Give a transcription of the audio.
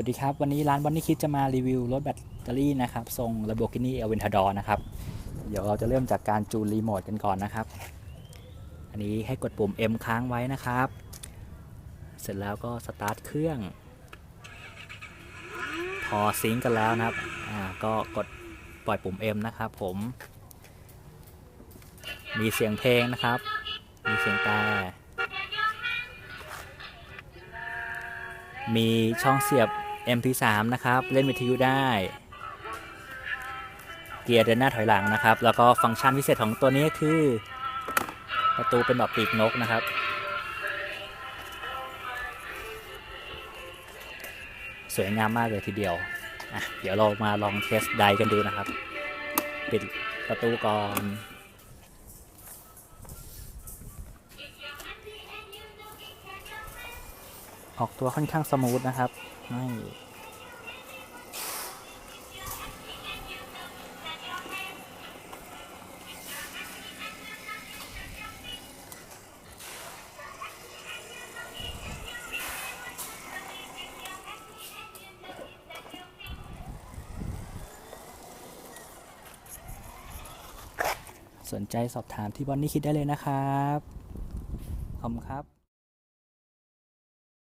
วัสดีครับ วันนี้ร้านวันนี้คิดจะมารีวิวรถแบตเตอรี่นะครับ ทรง Lamborghini Aventador นะครับ เดี๋ยวเราจะเริ่มจากการจูนรีโมทกันก่อนนะครับ อันนี้ให้กดปุ่ม M ค้างไว้นะครับ เสร็จแล้วก็สตาร์ทเครื่อง พอซิงก์กันแล้วนะครับ อ่า ก็กดปล่อยปุ่ม M นะครับผม มีเสียงเพลงนะครับ มีเสียงแต่มีช่องเสียบ MP3 นะครับ เล่นวิทยุได้ เกียร์เดินหน้าถอยหลังนะครับ แล้วก็ฟังก์ชันพิเศษของตัวนี้คือ ประตูเป็นแบบปีกนกนะครับ สวยงามมากเลยทีเดียวอะเดี๋ยวเรามาลองเทสไดกันดูนะครับ ปิดประตูก่อน ออกตัวค่อนข้างสมูทนะครับไม่สนใจสอบถามที่บอนนี่คิดได้เลยนะครับ ขอบคุณครับ